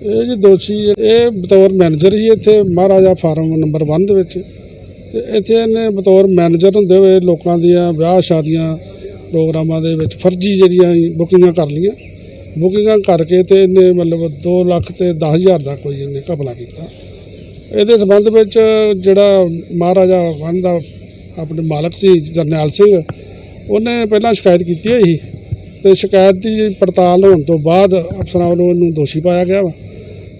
ਇਹ ਜੀ ਦੋਸ਼ੀ ਇਹ ਬਤੌਰ ਮੈਨੇਜਰ ਹੀ ਇੱਥੇ ਮਹਾਰਾਜਾ ਫਾਰਮ ਨੰਬਰ 1 ਦੇ ਵਿੱਚ। ਤੇ ਇੱਥੇ ਇਹਨੇ ਬਤੌਰ ਮੈਨੇਜਰ ਹੁੰਦੇ ਹੋਏ ਲੋਕਾਂ ਦੀਆਂ ਵਿਆਹ ਸ਼ਾਦੀਆਂ, ਪ੍ਰੋਗਰਾਮਾਂ ਦੇ ਵਿੱਚ ਫਰਜ਼ੀ ਜਿਹੜੀਆਂ ਬੁਕਿੰਗਾਂ ਕਰ ਲਈਆਂ। ਬੁਕਿੰਗਾਂ ਕਰਕੇ ਤੇ ਇਹਨੇ ਮਤਲਬ 2 ਲੱਖ ਤੇ 10000 ਦਾ ਕੋਈ ਇਹਨੇ ਘਪਲਾ ਕੀਤਾ। ਇਹਦੇ ਸਬੰਧ ਵਿੱਚ ਜਿਹੜਾ ਮਹਾਰਾਜਾ ਵਨ ਦਾ ਆਪਣੇ ਮਾਲਕ ਸੀ, ਜਰਨੈਲ ਸਿੰਘ, ਉਹਨੇ ਪਹਿਲਾਂ ਸ਼ਿਕਾਇਤ ਕੀਤੀ ਹੋਈ ਸੀ। ਤੇ ਸ਼ਿਕਾਇਤ ਦੀ ਪੜਤਾਲ ਹੋਣ ਤੋਂ ਬਾਅਦ ਅਫਸਰਾਂ ਵੱਲੋਂ ਇਹਨੂੰ ਦੋਸ਼ੀ ਪਾਇਆ ਗਿਆ ਵਾ।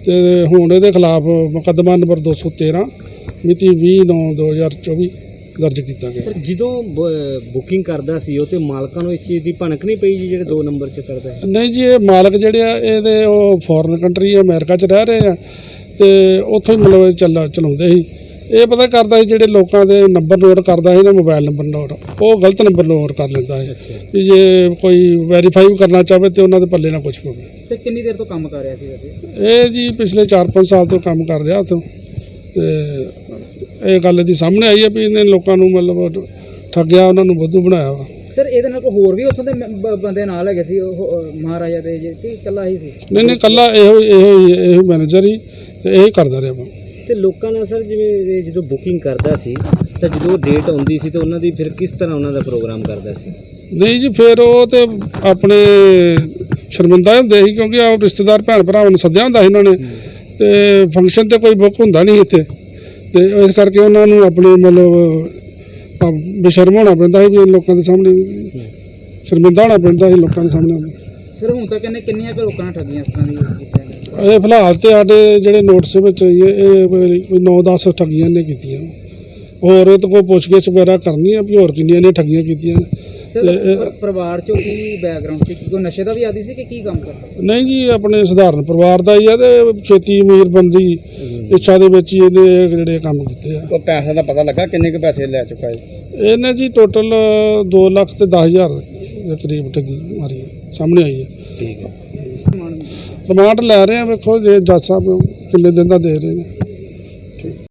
ਤੇ ਹੁਣ ਇਹਦੇ ਖਿਲਾਫ ਮੁਕੱਦਮਾ ਨੰਬਰ 213 ਮਿਤੀ 20/9/2024 ਦਰਜ ਕੀਤਾ ਗਿਆ। ਸਰ ਜਦੋਂ ਬੁਕਿੰਗ ਕਰਦਾ ਸੀ ਉਹ ਤੇ ਮਾਲਕਾਂ ਨੂੰ ਇਸ ਚੀਜ਼ ਦੀ ਭਣਕ ਨਹੀਂ ਪਈ ਜੀ ਜਿਹੜੇ 2 ਨੰਬਰ 'ਚ ਕਰਦਾ ਹੈ ਨਹੀਂ ਜੀ ਇਹ ਮਾਲਕ ਜਿਹੜੇ ਆ ਇਹਦੇ ਉਹ ਫੋਰਨ ਕੰਟਰੀ ਅਮਰੀਕਾ 'ਚ ਰਹਿ ਰਹੇ ਆ ਤੇ ਉੱਥੋਂ ਹੀ ਮਤਲਬ ਚੱਲ ਚਲਾਉਂਦੇ ਸੀ। ਇਹ ਪਤਾ ਕਰਦਾ ਸੀ ਜਿਹੜੇ ਲੋਕਾਂ ਦੇ ਨੰਬਰ ਨੋਟ ਕਰਦਾ ਸੀ ਨਾ ਮੋਬਾਈਲ ਨੰਬਰ ਨੋਟ ਉਹ ਗਲਤ ਨੰਬਰ ਨੋਟ ਕਰ ਲੈਂਦਾ ਹੈ ਵੀ ਜੇ ਕੋਈ ਵੈਰੀਫਾਈ ਕਰਨਾ ਚਾਹਵੇ ਤੇ ਉਹਨਾਂ ਦੇ ਪੱਲੇ ਨਾ ਕੁਝ ਪਵੇ। ਕਿੰਨੀ ਦੇਰ ਤੋਂ ਕੰਮ ਕਰ ਰਿਹਾ ਸੀ ਵੈਸੇ? ਇਹ ਜੀ ਪਿਛਲੇ 4-5 ਸਾਲ ਤੋਂ ਕੰਮ ਕਰ ਰਿਹਾ ਉੱਥੋਂ। ਤੇ ਇਹ ਗੱਲ ਦੀ ਸਾਹਮਣੇ ਆਈ ਹੈ ਵੀ ਇਹਨੇ ਲੋਕਾਂ ਨੂੰ ਮਤਲਬ ਠੱਗਿਆ ਉਹਨਾਂ ਨੂੰ ਬੁੱਧੂ ਬਣਾਇਆ ਵਾ। ਸਰ ਇਹਦੇ ਨਾਲ ਕੋਈ ਹੋਰ ਵੀ ਉੱਥੋਂ ਦੇ ਬੰਦੇ ਨਾਲ ਹੈਗੇ ਸੀ? ਉਹ ਮਹਾਰਾਜਾ ਦੇ ਜੀ ਕਿ ਇਕੱਲਾ ਹੀ ਸੀ? ਨਹੀਂ ਨਹੀਂ ਕੱਲਾ ਇਹੋ ਇਹੋ ਇਹੋ ਮੈਨੇਜਰ ਹੀ ਤੇ ਇਹ ਕਰਦਾ ਰਿਹਾ ਵਾ। ਤੇ ਲੋਕਾਂ ਨਾਲ ਸਰ ਜਿਵੇਂ ਇਹ ਜਦੋਂ ਬੁਕਿੰਗ ਕਰਦਾ ਸੀ ਤਾਂ ਜਦੋਂ ਡੇਟ ਆਉਂਦੀ ਸੀ ਤਾਂ ਉਹਨਾਂ ਦੀ ਫਿਰ ਕਿਸ ਤਰ੍ਹਾਂ ਉਹਨਾਂ ਦਾ ਪ੍ਰੋਗਰਾਮ ਕਰਦਾ ਸੀ? ਨਹੀਂ ਜੀ ਫਿਰ ਉਹ ਤੇ ਆਪਣੇ ਸ਼ਰਮਿੰਦਾ ਹੁੰਦੇ ਸੀ ਕਿਉਂਕਿ ਆ ਰਿਸ਼ਤੇਦਾਰ ਭੈਣ ਭਰਾਵਾਂ ਨੂੰ ਸੱਦਿਆ ਹੁੰਦਾ ਸੀ ਇਹਨਾਂ ਨੇ। ਤੇ ਫੰਕਸ਼ਨ ਤੇ ਕੋਈ ਬੁੱਕ ਹੁੰਦਾ ਨਹੀਂ ਇੱਥੇ। ਤੇ ਇਸ ਕਰਕੇ ਉਹਨਾਂ ਨੂੰ ਆਪਣੇ ਮਤਲਬ ਆ, ਬੇਸ਼ਰਮ ਹੋਣਾ ਪੈਂਦਾ ਸੀ ਵੀ ਲੋਕਾਂ ਦੇ ਸਾਹਮਣੇ ਸ਼ਰਮਿੰਦਾ ਹੋਣਾ ਪੈਂਦਾ ਸੀ ਲੋਕਾਂ ਦੇ ਸਾਹਮਣੇ। ਸਰ ਹੁਣ ਤੱਕ ਇਹਨੇ ਕਿੰਨੀਆਂ ਕੁ ਲੋਕਾਂ ਨਾਲ ਠੱਗੀਆਂ ਇਸ ਤਰ੍ਹਾਂ ਦੀਆਂ ਇਹ ਫਿਲਹਾਲ ਤੇ ਸਾਡੇ ਜਿਹੜੇ ਨੋਟਿਸ ਵਿੱਚ ਆਈ ਹੈ, ਇਹ ਕੋਈ 9-10 ਠੱਗੀਆਂ ਨੇ ਕੀਤੀਆਂ। ਹੋਰ ਇਹ ਤੋਂ ਕੋਈ ਪੁੱਛਗਿੱਛ ਵਗੈਰਾ ਕਰਨੀ ਆ ਵੀ ਹੋਰ ਕਿੰਨੀਆਂ ਨੇ ਠੱਗੀਆਂ ਕੀਤੀਆਂ। ਇਹ- ਪਰਿਵਾਰ ਚੋਂ ਕੀ ਬੈਕਗ੍ਰਾਉਂਡ ਸੀ? ਕੋਈ ਨਸ਼ੇ ਦਾ ਵੀ ਆਦੀ ਸੀ ਕਿ ਕੀ ਕੰਮ ਕਰਦਾ? ਨਹੀਂ ਜੀ ਆਪਣੇ ਸਧਾਰਨ ਪਰਿਵਾਰ ਦਾ ਹੀ ਆ ਤੇ ਛੇਤੀ ਅਮੀਰ ਬੰਦੀ ਇੱਛਾ ਦੇ ਵਿੱਚ ਹੀ ਇਹਨੇ ਇਹ ਜਿਹੜੇ ਕੰਮ ਕੀਤੇ ਆ। ਉਹ ਪੈਸੇ ਦਾ ਪਤਾ ਲੱਗਾ ਕਿੰਨੇ ਕੁ ਪੈਸੇ ਲੈ ਚੁੱਕਾ ਹੈ ਇਹਨੇ ਜੀ ਟੋਟਲ 2 ਲੱਖ ਤੇ 10000 ਦੇ ਕਰੀਬ ਠੱਗੀ ਮਾਰੀ ਹੈ, ਸਾਹਮਣੇ ਆਈ ਹੈ। ਠੀਕ ਹੈ। ਰਿਮਾਂਡ ਲੈ ਰਹੇ ਆ ਵੇਖੋ ਜੇ ਜੱਜ ਸਾਹਿਬ ਕਿੰਨੇ ਦਿਨ ਦਾ ਦੇ ਰਹੇ ਨੇ।